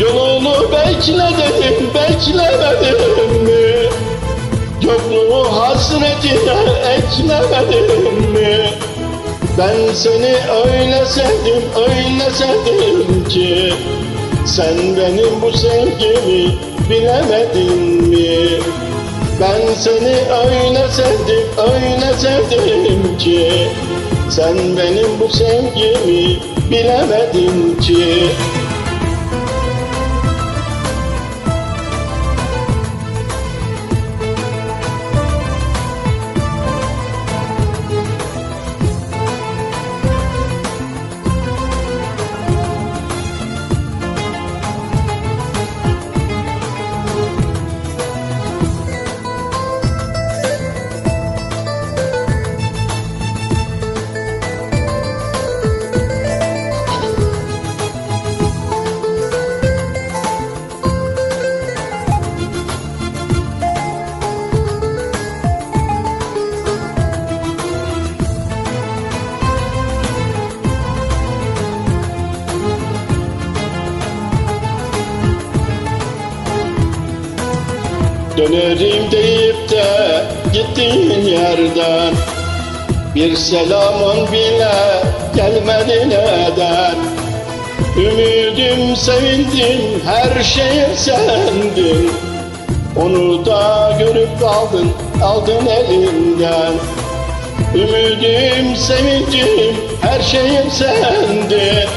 Yolunu bekledim, beklemedim mi? Yokluğu hasretine eklemedim mi? Ben seni öyle sevdim, öyle sevdim ki Sen benim bu sevgimi bilemedin mi? Ben seni öyle sevdim, öyle sevdim ki Sen benim bu sevgimi bilemedin ki Dönerim deyip de gittiğin yerden. Bir selamın bile gelmedi neden? Ümidim, sevindim, her şeyim sendin Onu da görüp aldın, aldın elimden Ümidim, sevincim, her şeyim sendin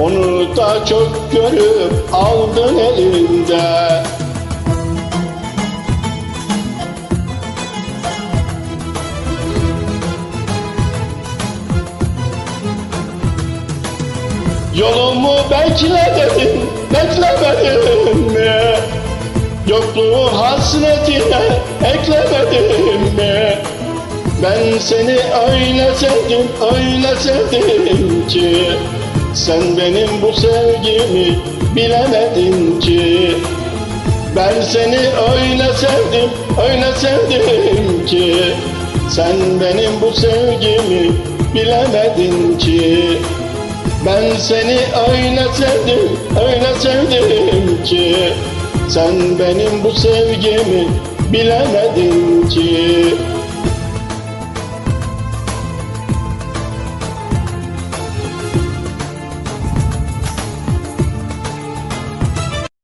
Onu da çok görüp aldın elimden Yolumu bekledim, beklemedim mi? Yokluğu hasretine eklemedim mi? Ben seni öyle sevdim, öyle sevdim ki Sen benim bu sevgimi bilemedin ki Ben seni öyle sevdim, öyle sevdim ki Sen benim bu sevgimi bilemedin ki ben seni öyle sevdim, öyle sevdim ki Sen benim bu sevgimi bilemedin ki